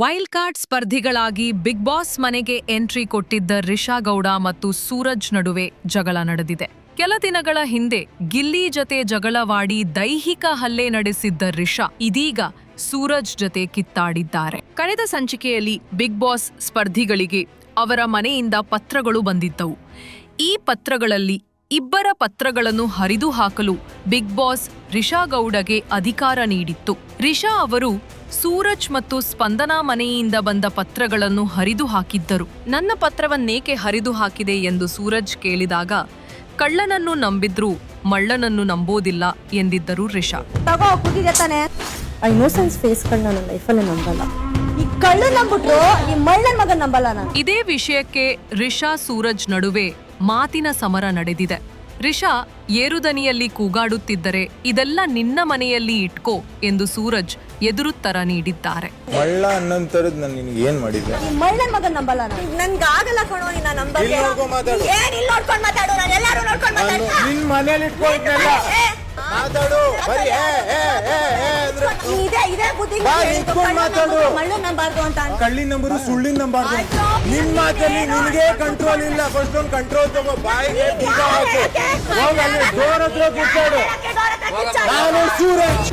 Wild card ಸ್ಪರ್ಧಿಗಳಾಗಿ Bigg Boss ಮನೆಗೆ entry ಕೊಟ್ಟಿದ್ದ ರಿಷಾ ಗೌಡ ಮತ್ತು ಸೂರಜ್ ನಡುವೆ ಜಗಳ ನಡೆದಿದೆ. ಕೆಲ ದಿನಗಳ ಹಿಂದೆ ಗಿಲ್ಲಿ ಜತೆ ಜಗಳವಾಡಿ ದೈಹಿಕ ಹಲ್ಲೆ ನಡೆಸಿದ್ದ ರಿಷಾ ಇದೀಗ ಸೂರಜ್ ಜತೆ ಕಿತ್ತಾಡಿದ್ದಾರೆ. ಕಳೆದ ಸಂಚಿಕೆಯಲ್ಲಿ ಬಿಗ್ ಬಾಸ್ ಸ್ಪರ್ಧಿಗಳಿಗೆ ಅವರ ಮನೆಯಿಂದ ಪತ್ರಗಳು ಬಂದಿದ್ದವು. ಈ ಪತ್ರಗಳಲ್ಲಿ ಇಬ್ಬರ ಪತ್ರಗಳನ್ನು ಹರಿದು ಹಾಕಲು ಬಿಗ್ ಬಾಸ್ ರಿಷಾ ಗೌಡಗೆ ಅಧಿಕಾರ ನೀಡಿತ್ತು. ರಿಷಾ ಅವರು ಸೂರಜ್ ಮತ್ತು ಸ್ಪಂದನಾ ಮನೆಯಿಂದ ಬಂದ ಪತ್ರಗಳನ್ನು ಹರಿದು ಹಾಕಿದ್ದರು ನನ್ನ ಪತ್ರವನ್ನೇಕೆ ಹರಿದು ಹಾಕಿದೆ ಎಂದು ಸೂರಜ್ ಕೇಳಿದಾಗ ಕಳ್ಳನನ್ನು ನಂಬಿದ್ರೂ ಮಳ್ಳನನ್ನು ನಂಬೋದಿಲ್ಲ ಎಂದಿದ್ದರು ರಿಷಾ. ತಗೋ ಕುದಿದೆ ತಾನೆ? ಆ ಇನ್ನೋಸೆನ್ಸ್ ಫೇಸ್ಗಳನ್ನ ನನ್ನ ಲೈಫಲ್ಲಿ ನಂಬಲ್ಲ. ಈ ಕಳ್ಳು ನಂಬಿಟ್ರು ಈ ಮಳ್ಳನ್ ಮಗನ್ ನಂಬಲ್ಲ ನಾನು. ಇದೇ ವಿಷಯಕ್ಕೆ ರಿಷಾ ಸೂರಜ್ ನಡುವೆ ಮಾತಿನ ಸಮರ ನಡೆದಿದೆ. ರಿಷಾ ಏರುದನಿಯಲ್ಲಿ ಕೂಗಾಡುತ್ತಿದ್ದರೆ ಇದೆಲ್ಲ ನಿನ್ನ ಮನೆಯಲ್ಲಿ ಇಟ್ಕೋ ಎಂದು ಸೂರಜ್ ಎದುರುತ್ತರ ನೀಡಿದ್ದಾರೆ. ಮಳ್ಳ ಅನ್ನಂತರದ್ ನಾನು ನಿನ್ಗೆ ಏನ್ ಮಾಡಿದ್ದೆ? ಮಳ್ಳನ್ ಮಗನ್ ನಂಬಲ್ಲ ನಾನು. ನನ್ಗೆ ಆಗಲ್ಲ ಕಣೋ ನಿನ್ನ ನಂಬಲ್ಲ ಇಲ್ಲಿ ಹೋಗೋ ಮಾತಾಡು. ಏನ್ ಇಲ್ಲಿ ನೋಡ್ಕೊಂಡ್ ಮಾತಾಡು ನಾನು ಎಲ್ಲಾರು ನೋಡ್ಕೊಂಡ್ ಮಾತಾಡ್ತಾ. ನಿನ್ ಮನೇಲಿ ಇಟ್ಕೊಳ್ತಲ್ಲ ಮಾತಾಡು. ಬರೀ ಏ ಇದೇ ಬುದ್ಧಿ ಬಾ, ನಿಂತ್ಕೊಂಡ್ ಮಾತಾಡು. ಮಳ್ಳನ್ ನಂಬಾರ್ದು ಅಂತ. ಕಳ್ಳಿನ ನಂಬರು ಸುಳ್ಳಿನ ನಂಬಾರ್ದು. ನಿಮ್ ಮಾತಲ್ಲಿ ನಿನಗೆ ಕಂಟ್ರೋಲ್ ಇಲ್ಲ. ಫಸ್ಟ್ ಒಂದು ಕಂಟ್ರೋಲ್ ತಗೋ ಬಾಯಿಗೆ ಬೀಗ ಹಾಕು. ಹೋಗ್ ಅಲ್ಲಿ ಡೋರ್ ಹತ್ರ ಕೂತ್ಕೊಡು. ನಾನು ಸೂರಜ್.